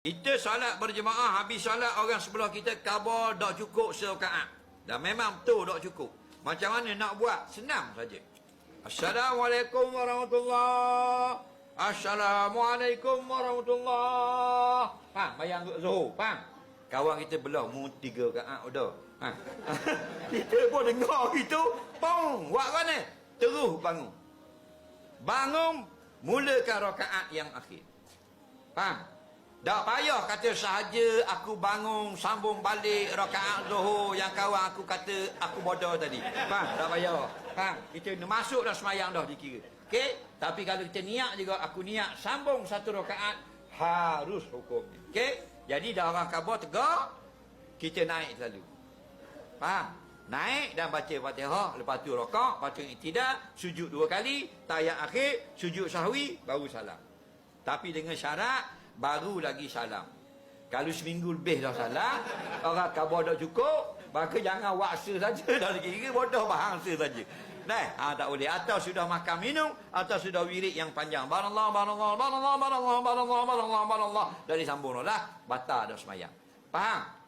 Kita solat berjemaah habis solat orang sebelah kita khabar tak cukup serakaat. Dan memang betul tak cukup. Macam mana nak buat? Senang saja. Assalamualaikum warahmatullahi Assalamualaikum warahmatullahi Faham? Bayang Zuhur. Faham? Kawan kita belah mu tiga rakaat udah. Ha. kita pun dengar itu, pong, buat mana? Terus bangun. Bangun mulakan rakaat yang akhir. Faham? Tak payah kata sahaja aku bangun sambung balik rakaat zuhur yang kawan aku kata aku bodoh tadi. Faham? Tak payah. Faham? Kita masuk dah semayang dah dikira. Okey? Tapi kalau kita niat juga aku niat sambung satu rakaat harus hukumnya. Okey? Jadi dah orang khabar tegak kita naik selalu. Faham? Naik dan baca Fatihah, lepas tu rakaat, lepas tu iktidak, sujud dua kali, tayat akhir, sujud sahwi, baru salam. Tapi dengan syarat baru lagi salam. Kalau seminggu lebih dah salam, orang khabar dah cukup, maka jangan waksa saja dah kira bodoh bahasa saja. Nah, ha, tak boleh. Atau sudah makan minum, atau sudah wirid yang panjang. Barallah, barallah, barallah, barallah, barallah, barallah, barallah. Dari sambung lah. Batal dah semayang. Faham?